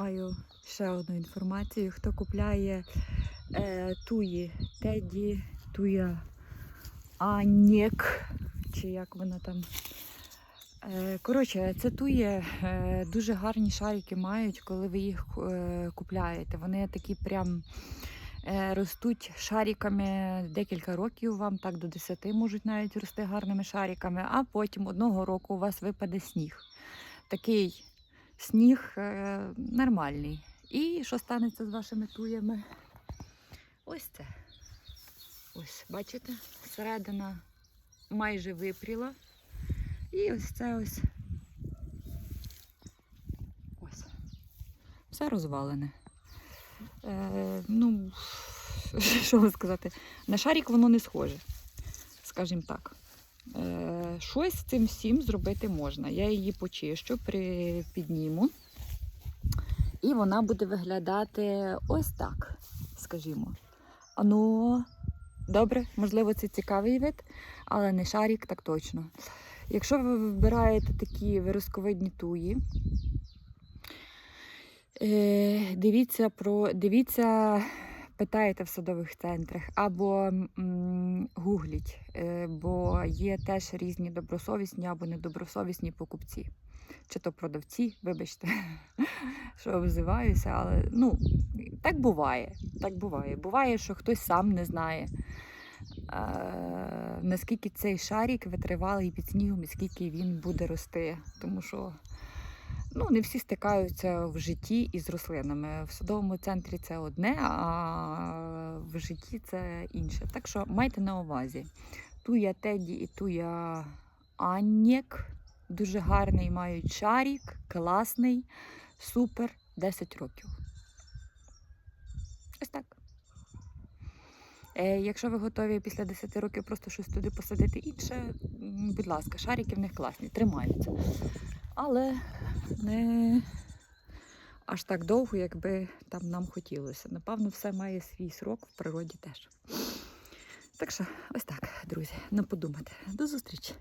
маю ще одну інформацію. Хто купляє е, туї Теді, туя Анік, чи як вона там. Е, коротше, це тує е, дуже гарні шарики мають, коли ви їх е, купляєте. Вони такі прям е, ростуть шариками декілька років, вам так до 10 можуть навіть рости гарними шариками, а потім одного року у вас випаде сніг. Такий сніг е, нормальний. І що станеться з вашими туями? Ось це. Ось, бачите, середина майже випріла. І ось це ось. Ось. Все розвалене. Е, ну, що сказати, на шарик воно не схоже, скажімо так. Е, щось з цим всім зробити можна. Я її почищу, при, підніму. І вона буде виглядати ось так, скажімо. Ну, добре, можливо, це цікавий вид, але не шарик, так точно. Якщо ви вибираєте такі виросковидні туї, е, дивіться про дивіться, питаєте в садових центрах або гугліть, е, бо є теж різні добросовісні або недобросовісні покупці. Чи то продавці, вибачте, що обзиваюся, але ну, так буває. Так буває. Буває, що хтось сам не знає, е, наскільки цей шарик витривалий під снігом і скільки він буде рости. Тому що ну, не всі стикаються в житті із рослинами. В садовому центрі це одне, а в житті це інше. Так що майте на увазі. Туя Теді і туя Аннєк. Дуже гарний мають шарик, класний, супер, 10 років. Ось так. Е, якщо ви готові після 10 років просто щось туди посадити інше, будь ласка, шарики в них класні, тримаються. Але не аж так довго, якби там нам хотілося. Напевно, все має свій срок в природі теж. Так що, ось так, друзі, не подумайте. До зустрічі!